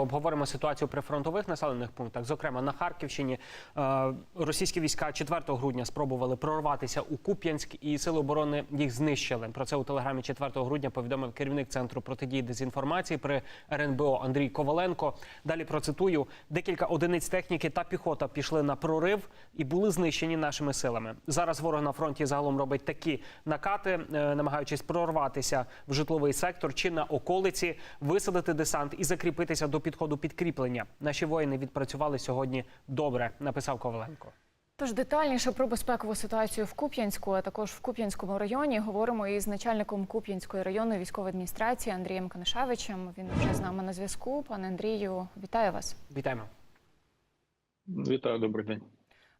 обговоримо ситуацію при фронтових населених пунктах. Зокрема, на Харківщині е, російські війська 4 грудня спробували прорватися у Куп'янськ, і сили оборони їх знищили. Про це у телеграмі 4 грудня повідомив керівник центру протидії дезінформації при РНБО Андрій Коваленко. Далі процитую: декілька одиниць техніки та піхота пішли на прорив і були знищені нашими силами. Зараз ворог на фронті загалом робить такі накати, е, намагаючись прорватися в житловий сектор чи на околиці, висадити десант і закріпитися до підходу підкріплення. Наші воїни відпрацювали сьогодні добре, написав Коваленко. Тож детальніше про безпекову ситуацію в Куп'янську, а також в Куп'янському районі, говоримо із начальником Куп'янської районної військової адміністрації Андрієм Канишевичем. Він вже з нами на зв'язку. Пане Андрію, вітаю вас. Вітаємо. Вітаю, добрий день.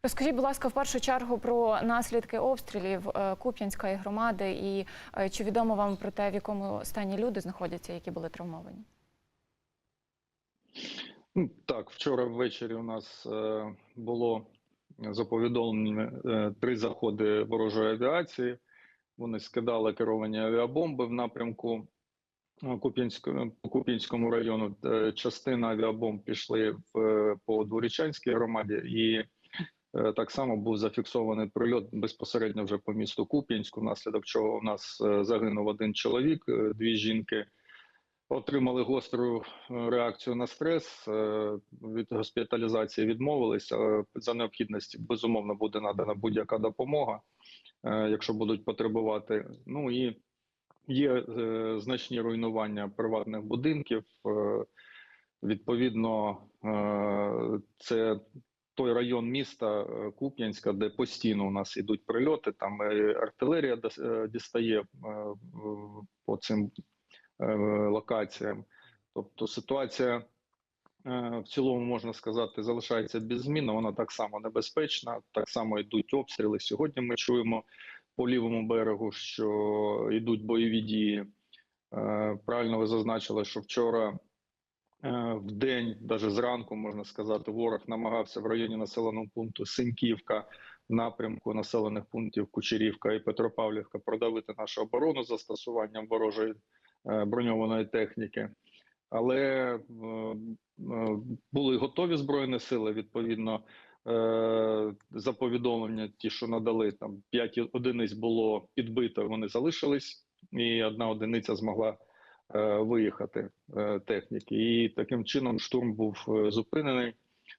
Розкажіть, будь ласка, в першу чергу про наслідки обстрілів е, Куп'янської громади і е, чи відомо вам про те, в якому стані люди знаходяться, які були травмовані? Ну, Так, вчора ввечері у нас е, було за повідомленнями е, три заходи ворожої авіації. Вони скидали керовані авіабомби в напрямку е, Куп'янського Куп'янському району. Частина авіабомб пішли в по Дворічанській громаді, і так само був зафіксований прильот безпосередньо вже по місту Куп'янську, внаслідок чого у нас загинув один чоловік, дві жінки. Отримали гостру е, реакцію на стрес. е, Від госпіталізації відмовилися. Е, За необхідності безумовно буде надана будь-яка допомога, якщо будуть потребувати. Ну і є значні руйнування приватних будинків. Відповідно, це той район міста Куп'янська, де постійно у нас йдуть прильоти. Там і артилерія дістає по цим локаціям. Тобто ситуація е, в цілому можна сказати залишається без змін. Вона так само небезпечна, так само йдуть обстріли. Сьогодні ми чуємо по лівому берегу, що йдуть бойові дії. Е, Правильно ви зазначили, що вчора е, в день, навіть зранку можна сказати, ворог намагався в районі населеного пункту Синьківка в напрямку населених пунктів Кучерівка і Петропавлівка продавити нашу оборону застосуванням ворожої е, броньованої техніки. Але е, е, були готові збройні сили. Відповідно, е, за повідомлення, ті, що надали, там 5 одиниць було підбито, вони залишились, і одна одиниця змогла е, виїхати е, техніки. І таким чином штурм був е, зупинений.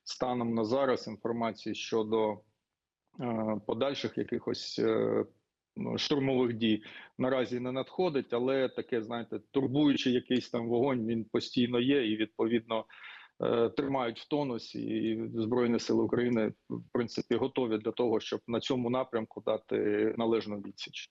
Станом на зараз інформації щодо е, подальших якихось е, штурмових дій наразі не надходить, але таке, знаєте, турбуючий якийсь там вогонь, він постійно є, і відповідно е, тримають в тонусі. І Збройні сили України в принципі готові для того, щоб на цьому напрямку дати належну відсіч.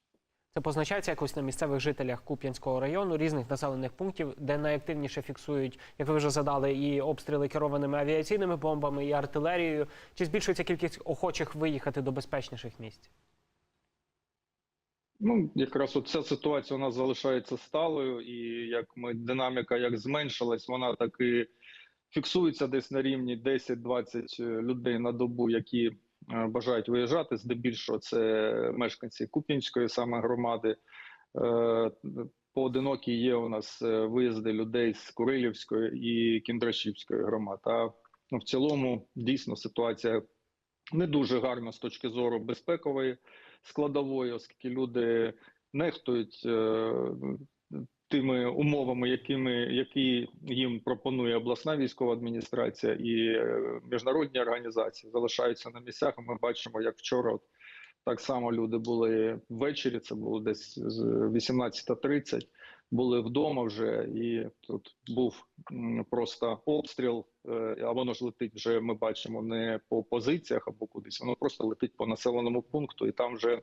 Це позначається якось на місцевих жителях Куп'янського району, різних населених пунктів, де найактивніше фіксують, як ви вже задали, і обстріли керованими авіаційними бомбами, і артилерією. Чи збільшується кількість охочих виїхати до безпечніших місць? Ну, якраз от ця ситуація у нас залишається сталою, і як ми динаміка як зменшилась, вона так і фіксується десь на рівні 10-20 людей на добу, які е, бажають виїжджати. Здебільшого це мешканці Куп'янської саме громади. Е, Поодинокі є у нас е, виїзди людей з Курилівської і Кіндрашівської громад. А ну, в цілому дійсно ситуація не дуже гарна з точки зору безпекової складової, оскільки люди нехтують е, тими умовами, якими які їм пропонує обласна військова адміністрація і е, міжнародні організації, залишаються на місцях. Ми бачимо, як вчора, от, так само люди були ввечері. Це було десь з 18.30, були вдома вже, і тут був просто обстріл. е, А воно ж летить вже. Ми бачимо не по позиціях або кудись, воно просто летить по населеному пункту, і там вже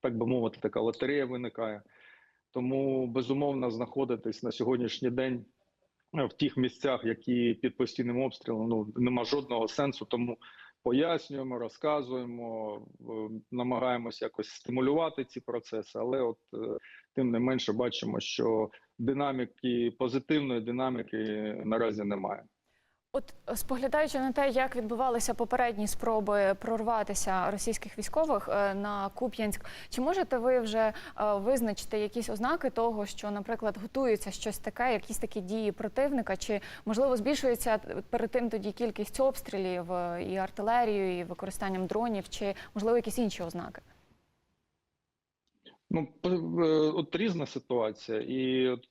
так би мовити, така лотерея виникає. Тому безумовно знаходитись на сьогоднішній день е, в тих місцях, які під постійним обстрілом, ну нема жодного сенсу. Тому пояснюємо, розказуємо, намагаємось намагаємося якось стимулювати ці процеси, але от е, тим не менше бачимо, що динаміки позитивної динаміки наразі немає. От споглядаючи на те, як відбувалися попередні спроби прорватися російських військових е, на Куп'янськ, чи можете ви вже е, визначити якісь ознаки того, що, наприклад, готується щось таке, якісь такі дії противника, чи можливо збільшується перед тим тоді кількість обстрілів е, і артилерією, і використанням дронів, чи можливо якісь інші ознаки? Ну, е, от різна ситуація, і от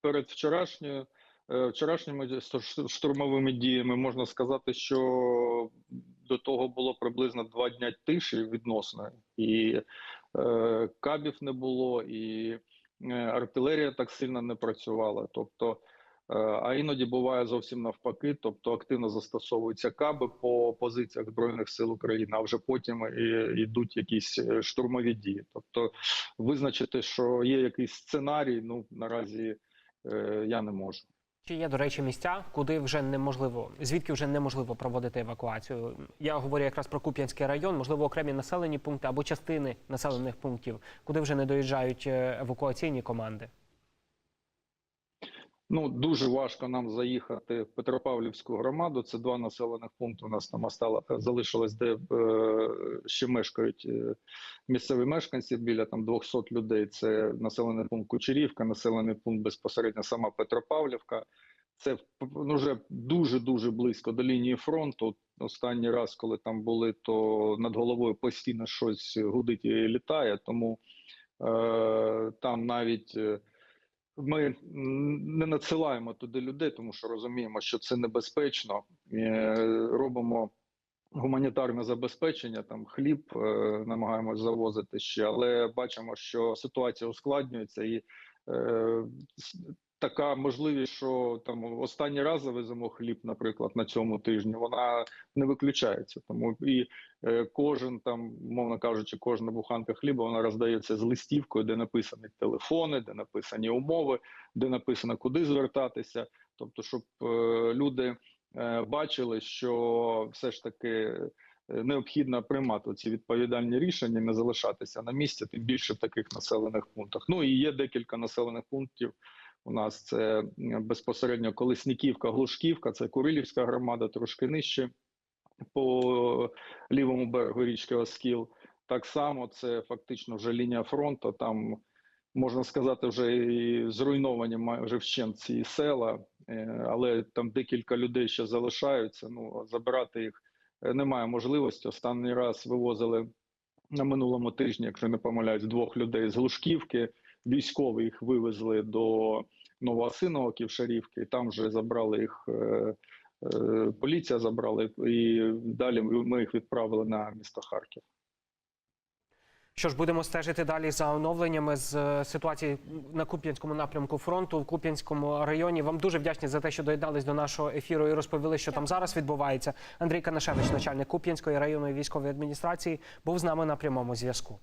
перед вчорашньою, е, вчорашніми штурмовими діями можна сказати, що до того було приблизно два дня тиші відносно, і е, кабів не було, і е, артилерія так сильно не працювала. Тобто, е, а іноді буває зовсім навпаки, тобто активно застосовуються каби по позиціях збройних сил України, а вже потім йдуть якісь е, штурмові дії. Тобто визначити, що є якийсь сценарій, ну наразі е, я не можу. Чи є, до речі, місця, куди вже неможливо, звідки вже неможливо проводити евакуацію? Я говорю якраз про Куп'янський район, можливо, окремі населені пункти або частини населених пунктів, куди вже не доїжджають е, евакуаційні команди. Ну дуже важко нам заїхати в Петропавлівську громаду. Це два населених пункти. У нас там остало, залишилось, де е, ще мешкають е, місцеві мешканці біля там 200 людей. Це населений пункт Кучерівка, населений пункт безпосередньо сама Петропавлівка. Це ну, вже дуже дуже близько до лінії фронту. Останній раз, коли там були, то над головою постійно щось гудить і літає. Тому е, там навіть. Ми не надсилаємо туди людей, тому що розуміємо, що це небезпечно. Е, Робимо гуманітарне забезпечення, там хліб е, намагаємось завозити ще, але бачимо, що ситуація ускладнюється і е, така можливість, що там останній раз завеземо хліб, наприклад, на цьому тижні, вона не виключається. Тому і е, кожен там, мовно кажучи, кожна буханка хліба вона роздається з листівкою, де написані телефони, де написані умови, де написано куди звертатися. Тобто, щоб е, люди е, бачили, що все ж таки е, необхідно приймати ці відповідальні рішення, не залишатися на місці, тим більше в таких населених пунктах. Ну і є декілька населених пунктів. У нас це безпосередньо Колесніківка, Глушківка, це Курилівська громада, трошки нижче по лівому берегу річки Оскіл. Так само це фактично вже лінія фронту. Там можна сказати, вже і зруйновані майже вщент ці села, е, але там декілька людей ще залишаються. Ну забирати їх е, немає можливості. Останній раз вивозили на минулому тижні, якщо не помиляюсь, двох людей з Глушківки. Військові їх вивезли до Новоасиного Ківшарівки, там вже забрали їх. е, е, Поліція забрала і далі ми їх відправили на місто Харків. Що ж, будемо стежити далі за оновленнями з е, ситуації на Куп'янському напрямку фронту в Куп'янському районі. Вам дуже вдячні за те, що доєднались до нашого ефіру і розповіли, що там зараз відбувається. Андрій Канашевич, начальник Куп'янської районної військової адміністрації, був з нами на прямому зв'язку.